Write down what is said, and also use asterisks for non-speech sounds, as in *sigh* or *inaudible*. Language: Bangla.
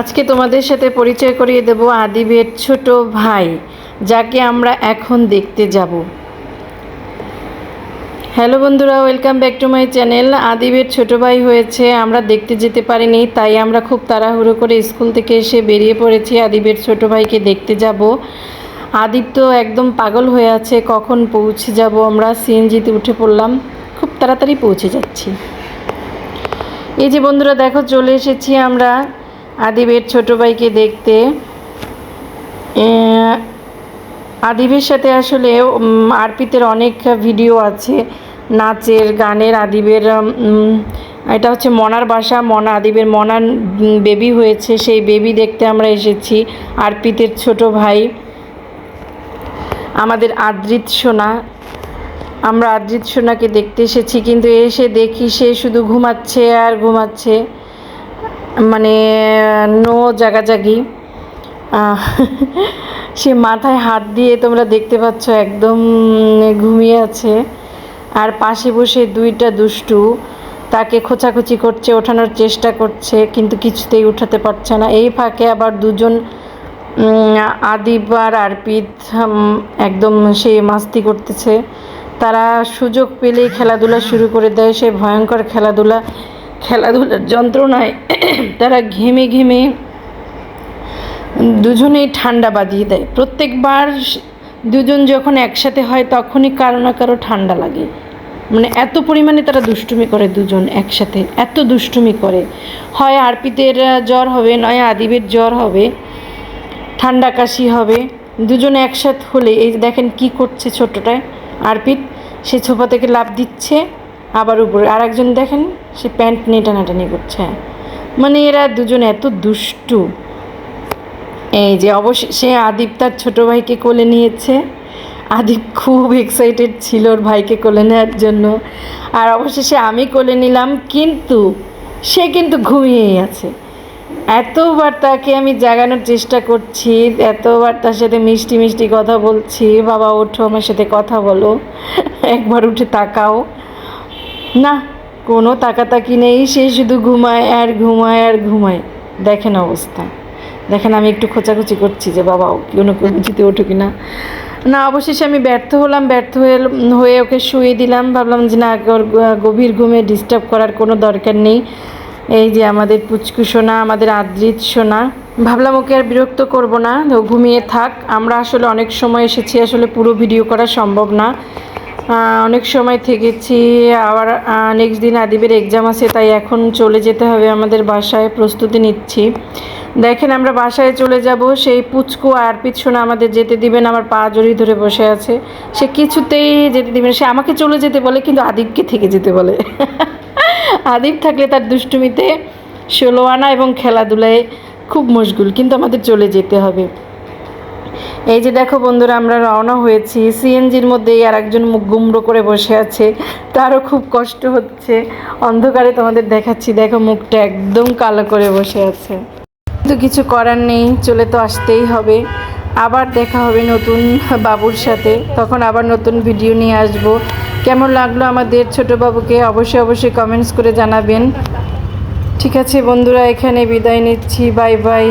আজকে তোমাদের সাথে পরিচয় করিয়ে দেব আদিবের ছোট ভাই, যাকে আমরা এখন দেখতে যাব। হ্যালো বন্ধুরা, welcome back to my channel. আদিবের ছোট ভাই হয়েছে, আমরা দেখতে যেতে পারিনি, তাই আমরা খুব তাড়াহুড়ো করে স্কুল থেকে এসে বেরিয়ে পড়েছি। আদিবের ছোট ভাইকে দেখতে যাব। আদিব তো একদম পাগল হয়ে আছে, কখন পৌঁছে যাব আমরা সিএনজিতে উঠে পড়লাম। খুব তাড়াতাড়ি পৌঁছে যাচ্ছি। এই যে বন্ধুরা, দেখো চলে এসেছি আমরা। আদিবের ছোট ভাইকে দেখতে। আদিবের সাথে আসলে আরপিতের অনেক ভিডিও আছে, নাচের, গানের, আদিবের এটা হচ্ছে মনার বাসা, মনা, আদিবের মনার বেবি হয়েছে, সেই বেবি দেখতে আমরা এসেছি, আরপিতের ছোট ভাই। আমাদের আদ্রিত সোনা, আমরা আদ্রিত সোনাকে দেখতে এসেছি, কিন্তু এসে দেখি সে শুধু ঘুমাচ্ছে আর ঘুমাচ্ছে। মানে নো জাগাজাগি। সে মাথায় হাত দিয়ে তোমরা দেখতে পাচ্ছ একদম ঘুমিয়ে আছে। আর পাশে বসে দুইটা দুষ্টু, তাকে খোঁচাখুচি করছে, ওঠানোর চেষ্টা করছে, কিন্তু কিছুতেই উঠাতে পারছে না। এই ফাঁকে আবার দুজন আদিব আর আরপিত একদম সে মাস্তি করতেছে। তারা সুযোগ পেলেই খেলাধুলা শুরু করে দেয়। সে ভয়ঙ্কর খেলাধুলা খেলাধুলার যন্ত্রণায় তারা ঘেমে ঘেমে দুজনেই ঠান্ডা বাজিয়ে দেয়। প্রত্যেকবার দুজন যখন একসাথে হয়, তখনই কারও না কারও ঠান্ডা লাগে। মানে এত পরিমাণে তারা দুষ্টুমি করে দুজন একসাথে, এত দুষ্টুমি করে। হয় আরপিতের জ্বর হবে, নয় আদিবের জ্বর হবে, ঠান্ডা কাশি হবে। দুজনে একসাথে হলে, এই দেখেন কি করছে ছোটটায় আরপিত, সে ছোপা থেকে লাভ দিচ্ছে, আবার উপরে। আর একজন দেখেন সে প্যান্ট নিয়ে টানাটানি করছে। মানে এরা দুজন এত দুষ্টু। এই যে অবশেষে আদিব তার ছোটো ভাইকে কোলে নিয়েছে। আদিব খুব এক্সাইটেড ছিল ওর ভাইকে কোলে নেওয়ার জন্য। আর অবশেষে আমি কোলে নিলাম, কিন্তু সে কিন্তু ঘুমিয়েই আছে। এতবার তাকে আমি জাগানোর চেষ্টা করছি, এতবার তার সাথে মিষ্টি মিষ্টি কথা বলছি, বাবা, ওঠো, আমার সাথে কথা বলো। একবার উঠে তাকাও। না কোনো তাকাতাকি নেই, সে শুধু ঘুমায় আর ঘুমায় আর ঘুমায়। দেখেন অবস্থা। দেখেন আমি একটু খোঁচাখুচি করছি যে বাবা কোনো কিছুতে ওঠো কি না না, অবশেষে আমি ব্যর্থ হলাম, ব্যর্থ হয়ে হয়ে ওকে শুয়ে দিলাম। ভাবলাম যে না, ওর গভীর ঘুমে ডিস্টার্ব করার কোনো দরকার নেই। এই যে আমাদের পুচকু সোনা, আমাদের আদ্রিত সোনা। ভাবলাম ওকে আর বিরক্ত করব না ঘুমিয়ে থাক। আমরা আসলে অনেক সময় এসেছি, আসলে পুরো ভিডিও করা সম্ভব না। অনেক সময় থেকেছি, আবার নেক্সট দিন আদিবের এক্সাম আছে, তাই এখন চলে যেতে হবে আমাদের বাসায়, প্রস্তুতি নিচ্ছি। দেখেন আমরা বাসায় চলে যাব, সেই পুচকু আর পিছনে আমাদের যেতে দিবেন আমার পা জড়িয়ে ধরে বসে আছে। সে কিছুতেই যেতে দিবেন সে আমাকে চলে যেতে বলে, কিন্তু আদিবকে থেকে যেতে বলে। *laughs* আদিব থাকলে তার দুষ্টুমিতে, ষোলো আনা এবং খেলাধুলায় খুব মশগুল, কিন্তু আমাদের চলে যেতে হবে। এই যে দেখো বন্ধুরা, আমরা রওনা হয়েছি। সিএনজির মধ্যেই আর একজন মুখ গুমড়ো করে বসে আছে। তারও খুব কষ্ট হচ্ছে। অন্ধকারে তোমাদের দেখাচ্ছি। দেখো মুখটা একদম কালো করে বসে আছে। কিন্তু কিছু করার নেই, চলে তো আসতেই হবে। আবার দেখা হবে নতুন বাবুর সাথে। তখন আবার নতুন ভিডিও নিয়ে আসব। কেমন লাগল আমাদের ছোট বাবুকে? অবশ্যই অবশ্যই কমেন্টস করে জানাবেন। ঠিক আছে বন্ধুরা, এখানে বিদায় নিচ্ছি। Bye bye